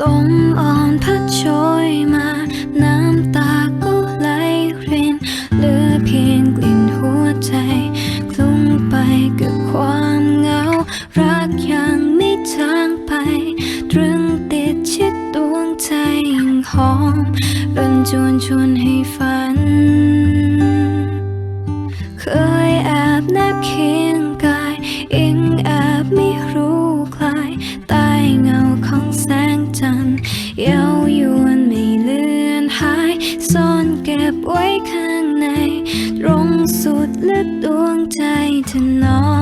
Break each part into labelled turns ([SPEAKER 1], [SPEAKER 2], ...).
[SPEAKER 1] ลมอ่อนพัดโชยมา น้ำตาก็ไหลรินเหลือเพียงกลิ่นหัวใจ คลุ้งไปกับความเหงา รักยังไม่จางไป ตรึงติดชิดดวงใจยังหอมรันจวนชวนให้ฝัน เคยแอบแนบเคียงกายอิงแอบไม่รู้คลายใต้เงา เย้ายวนไม่เลือนหาย ซ่อนเก็บไว้ข้างใน ตรงสุดลึกดวงใจเธอน้อง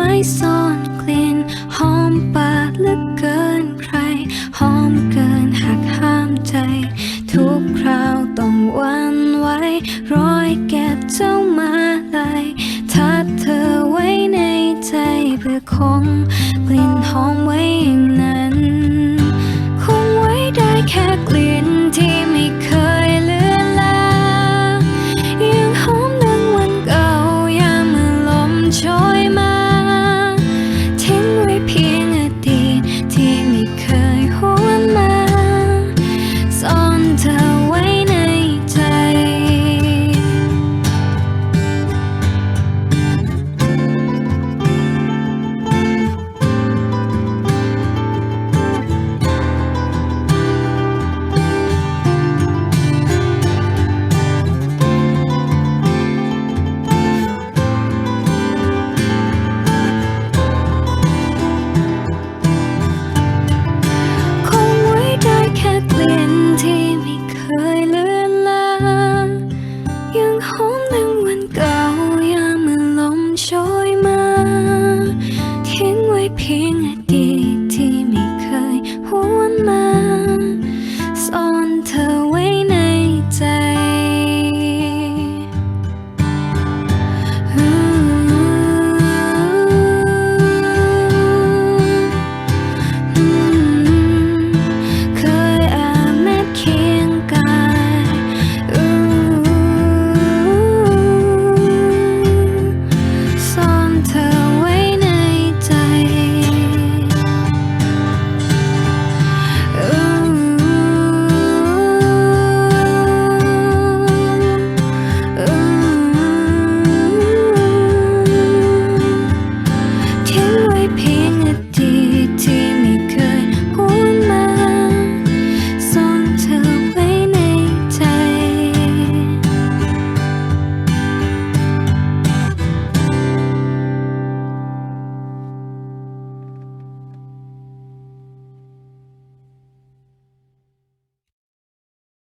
[SPEAKER 1] ไม้ซ่อนกลิ่นหอมปากเหลือเกินใครหอมเกินหักห้ามใจ ทุกคราวต้องวันไหวร้อยเก็บเจ้ามาเลยทัดเธอไว้ในใจเพื่อคงกลิ่นหอมไว้อย่างนั้น คงไว้ได้แค่กลิ่น